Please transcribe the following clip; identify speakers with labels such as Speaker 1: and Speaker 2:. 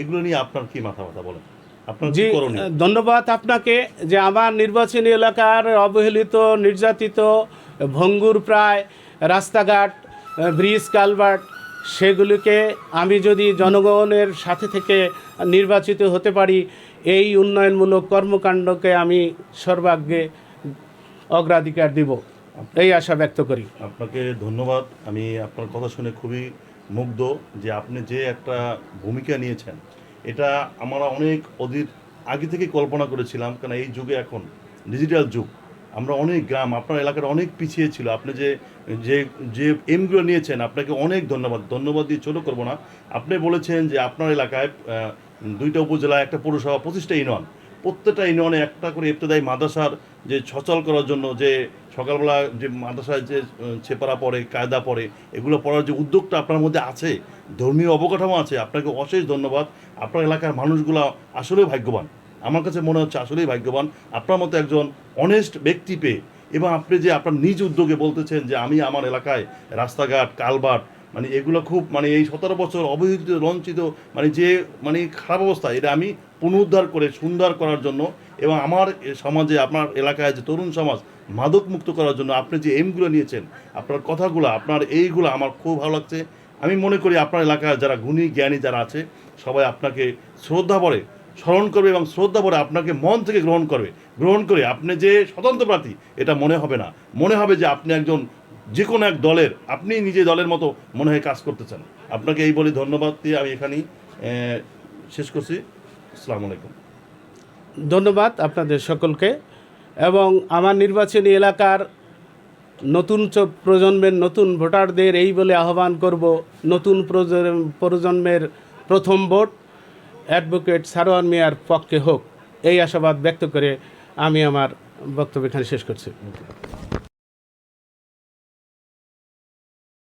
Speaker 1: এগুলো নিয়ে আপনার কি মাথা ব্যথা বলেন
Speaker 2: জি ধন্যবাদ আপনাকে যে আমার নির্বাচনী এলাকার অবহেলিত নির্যাতিত ভঙ্গুর প্রায় রাস্তাঘাট ব্রিজ কালভার্ট সেগুলিকে আমি যদি জনগণের সাথে থেকে নির্বাচিত হতে পারি এই উন্নয়নমূলক কর্মকাণ্ডকে আমি সর্বাগ্রে অগ্রাধিকার দিব। এই আশা ব্যক্ত করি।
Speaker 1: আপনাকে ধন্যবাদ। আমি আপনার কথা শুনে খুবই মুগ্ধ যে আপনি যে একটা ভূমিকা নিয়েছেন। এটা আমরা অনেক অধীর আগে থেকে কল্পনা করেছিলাম কারণ এই যুগে এখন ডিজিটাল যুগ, আমরা অনেক গ্রাম, আপনার এলাকার অনেক পিছিয়ে ছিল। আপনি যে যে যে এমগুলো নিয়েছেন, আপনাকে অনেক ধন্যবাদ। ধন্যবাদ দিয়ে ছোটো করব না। আপনি বলেছেন যে আপনার এলাকায় দুইটা উপজেলা একটা পৌরসভা, পঁচিশটা ইউনিয়ন। প্রত্যেকটা ইউনিয়নে একটা করে ইবতদায়ী মাদ্রাসার যে সচল করার জন্য, যে সকালবেলা যে মাদ্রাসায় যে ছেপারা পড়ে, কায়দা পড়ে, এগুলো পড়ার যে উদ্যোগটা আপনার মধ্যে আছে, ধর্মীয় অবকাঠামো আছে, আপনাকে অশেষ ধন্যবাদ। আপনার এলাকার মানুষগুলো আসলেই ভাগ্যবান। আমার কাছে মনে হচ্ছে আসলেই ভাগ্যবান। আপনার মতো একজন অনেস্ট ব্যক্তি পেয়ে, এবং আপনি যে আপনার নিজ উদ্যোগে বলতেছেন যে, আমি আমার এলাকায় রাস্তাঘাট কালভার্ট মানে এগুলো খুব মানে এই সতেরো বছর অবহেলিত লঞ্চিত মানে যে মানে খারাপ অবস্থা, এটা আমি পুনরুদ্ধার করে, সুন্দর করার জন্য এবং আমার সমাজে, আপনার এলাকায় যে তরুণ সমাজ, মাদক মুক্ত করার জন্য আপনি যে এমগুলো নিয়েছেন, আপনার কথাগুলো, আপনার এইগুলো আমার খুব ভালো লাগছে। আমি মনে করি আপনার এলাকায় যারা গুণী, জ্ঞানী যারা আছে, সবাই আপনাকে শ্রদ্ধা ভরে স্মরণ করবে এবং শ্রদ্ধা ভরে আপনাকে মন থেকে গ্রহণ করবে। গ্রহণ করে আপনি যে স্বতন্ত্র প্রার্থী, এটা মনে হবে না। মনে হবে যে আপনি একজন যে কোনো এক দলের, আপনি নিজে দলের মতো মনে হয় কাজ করতে চান। আপনাকে এই বলে ধন্যবাদ দিয়ে আমি এখানেই শেষ করছি। আসসালামু আলাইকুম।
Speaker 2: ধন্যবাদ আপনাদের সকলকে এবং আমার নির্বাচনী এলাকার নতুন প্রজন্মের নতুন ভোটারদের এই বলে আহ্বান করব, নতুন প্রজ- প্রজন্মের প্রথম ভোট অ্যাডভোকেট সারোয়ার মিয়ার পক্ষে হোক। এই আশাবাদ ব্যক্ত করে আমি আমার বক্তব্য এখানে শেষ করছি।